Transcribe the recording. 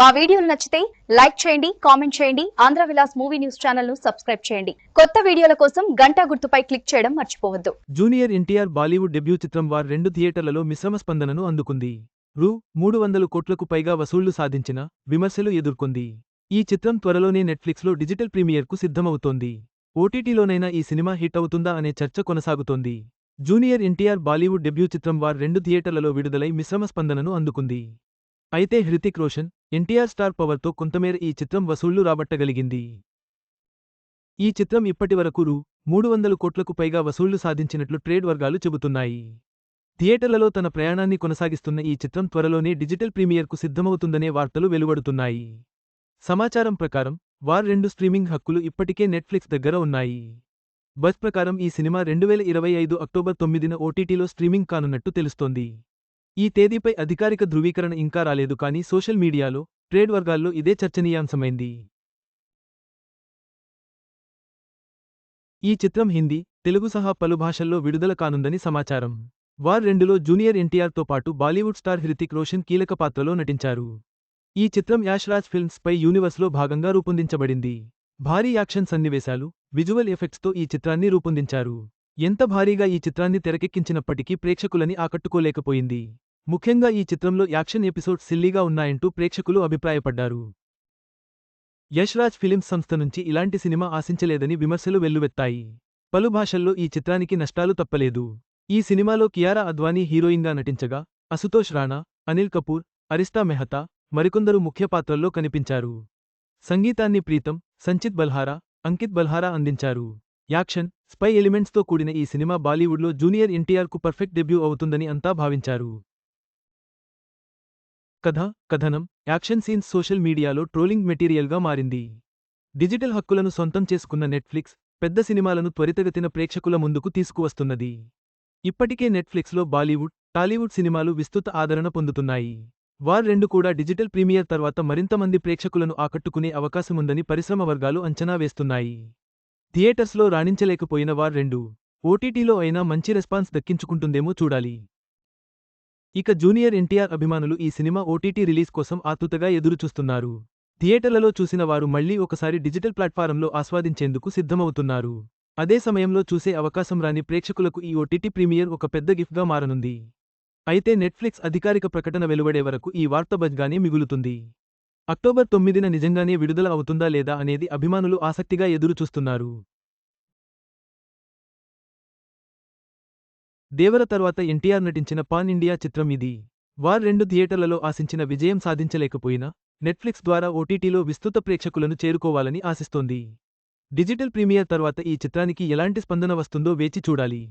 మా వీడియోలు నచ్చితే లైక్ చేయండి కామెంట్ చేయండి ఆంధ్ర విలాస్ మూవీ న్యూస్ ఛానల్ను సబ్స్క్రైబ్ చేయండి. కొత్త వీడియోల కోసం గంటా గుర్తుపై క్లిక్ చేయడం మర్చిపోవద్దు. జూనియర్ ఎన్టీఆర్ బాలీవుడ్ డెబ్యూ చిత్రం వార్ రెండు థియేటర్లలో మిశ్రమ స్పందనను అందుకుంది. రూ. మూడు వందల కోట్లకు పైగా వసూళ్ళు సాధించిన విమర్శలు ఎదుర్కొంది. ఈ చిత్రం త్వరలోనే నెట్ఫ్లిక్స్లో డిజిటల్ ప్రీమియర్కు సిద్ధమవుతోంది. ఓటీటీలోనైనా ఈ సినిమా హిట్ అవుతుందా అనే చర్చ కొనసాగుతోంది. జూనియర్ ఎన్టీఆర్ బాలీవుడ్ డెబ్యూ చిత్రం వార్ రెండు థియేటర్లలో విడుదలై మిశ్రమ స్పందనను అందుకుంది. అయితే హృతిక్ రోషన్ ఎన్టీఆర్ స్టార్ పవర్తో కొంతమేర ఈ చిత్రం వసూళ్ళు రాబట్టగలిగింది. ఈ చిత్రం ఇప్పటివరకు రూ. మూడు వందల కోట్లకు పైగా వసూళ్ళు సాధించినట్లు ట్రేడ్ వర్గాలు చెబుతున్నాయి. థియేటర్లలో తన ప్రయాణాన్ని కొనసాగిస్తున్న ఈ చిత్రం త్వరలోనే డిజిటల్ ప్రీమియర్కు సిద్ధమవుతుందనే వార్తలు వెలువడుతున్నాయి. సమాచారం ప్రకారం వార్ రెండు స్ట్రీమింగ్ హక్కులు ఇప్పటికే నెట్ఫ్లిక్స్ దగ్గర ఉన్నాయి. బస్ ప్రకారం ఈ సినిమా రెండువేల ఇరవై ఐదు అక్టోబర్ తొమ్మిదిన ఓటీటీలో స్ట్రీమింగ్ కానున్నట్టు తెలుస్తోంది. ఈ తేదీపై అధికారిక ధృవీకరణ ఇంకా రాలేదు కానీ సోషల్ మీడియాలో ట్రేడ్ వర్గాల్లో ఇదే చర్చనీయాంశమైంది. ఈ చిత్రం హిందీ తెలుగు సహా పలు భాషల్లో విడుదల కానుందని సమాచారం. వార్ రెండులో జూనియర్ ఎన్టీఆర్తో పాటు బాలీవుడ్ స్టార్ హృతిక్ రోషన్ కీలక పాత్రలో నటించారు. ఈ చిత్రం యాష్ రాజ్ ఫిల్మ్స్ పై యూనివర్స్లో భాగంగా రూపొందించబడింది. భారీ యాక్షన్ సన్నివేశాలు విజువల్ ఎఫెక్ట్స్తో ఈ చిత్రాన్ని రూపొందించారు. ఎంత భారీగా ఈ చిత్రాన్ని తెరకెక్కించినప్పటికీ ప్రేక్షకులని ఆకట్టుకోలేకపోయింది. ముఖ్యంగా ఈ చిత్రంలో యాక్షన్ ఎపిసోడ్ సిల్లీగా ఉన్నాయంటూ ప్రేక్షకులు అభిప్రాయపడ్డారు. యష్ రాజ్ ఫిలిమ్స్ సంస్థ నుంచి ఇలాంటి సినిమా ఆశించలేదని విమర్శలు వెల్లువెత్తాయి. పలు భాషల్లో ఈ చిత్రానికి నష్టాలు తప్పలేదు. ఈ సినిమాలో కియారా అద్వానీ హీరోయిన్గా నటించగా అసుతోష్ రాణా అనిల్ కపూర్ అరిస్తా మెహతా మరికొందరు ముఖ్య పాత్రల్లో కనిపించారు. సంగీతాన్ని ప్రీతం సంచిత్ బల్హారా అంకిత్ బల్హారా అందించారు. యాక్షన్ స్పై ఎలిమెంట్స్తో కూడిన ఈ సినిమా బాలీవుడ్లో జూనియర్ ఎన్టీఆర్కు పర్ఫెక్ట్ డెబ్యూ అవుతుందని అంతా భావించారు. కథ కథనం యాక్షన్ సీన్స్ సోషల్ మీడియాలో ట్రోలింగ్ మెటీరియల్గా మారింది. డిజిటల్ హక్కులను సొంతం చేసుకున్న నెట్ఫ్లిక్స్ పెద్ద సినిమాలను త్వరితగతిన ప్రేక్షకుల ముందుకు తీసుకువస్తున్నది. ఇప్పటికే నెట్ఫ్లిక్స్లో బాలీవుడ్ టాలీవుడ్ సినిమాలు విస్తృత ఆదరణ పొందుతున్నాయి. వార్ రెండు కూడా డిజిటల్ ప్రీమియర్ తర్వాత మరింతమంది ప్రేక్షకులను ఆకట్టుకునే అవకాశముందని పరిశ్రమ వర్గాలు అంచనా వేస్తున్నాయి. థియేటర్స్లో రాణించలేకపోయిన వార్ రెండు ఓటీటీలో అయినా మంచి రెస్పాన్స్ దక్కించుకుంటుందేమో చూడాలి. ఇక జూనియర్ ఎన్టీఆర్ అభిమానులు ఈ సినిమా ఓటీటీ రిలీజ్ కోసం ఆతృతగా ఎదురుచూస్తున్నారు. థియేటర్లలో చూసిన వారు మళ్ళీ ఒకసారి డిజిటల్ ప్లాట్ఫారంలో ఆస్వాదించేందుకు సిద్ధమవుతున్నారు. అదే సమయంలో చూసే అవకాశం రాని ప్రేక్షకులకు ఈ ఓటీటీ ప్రీమియర్ ఒక పెద్ద గిఫ్ట్గా మారనుంది. అయితే నెట్ఫ్లిక్స్ అధికారిక ప్రకటన వెలువడే వరకు ఈ వార్త బజ్గానే మిగులుతుంది. అక్టోబర్ తొమ్మిదిన నిజంగానే విడుదల అవుతుందా లేదా అనేది అభిమానులు ఆసక్తిగా ఎదురుచూస్తున్నారు. దేవర తర్వాత ఎన్టీఆర్ నటించిన పాన్ ఇండియా చిత్రం ఇది. వార్ రెండు థియేటర్లలో ఆశించిన విజయం సాధించలేకపోయినా నెట్ఫ్లిక్స్ ద్వారా ఓటీటీలో విస్తృత ప్రేక్షకులను చేరుకోవాలని ఆశిస్తోంది. డిజిటల్ ప్రీమియర్ తర్వాత ఈ చిత్రానికి ఎలాంటి స్పందన వస్తుందో వేచి చూడాలి.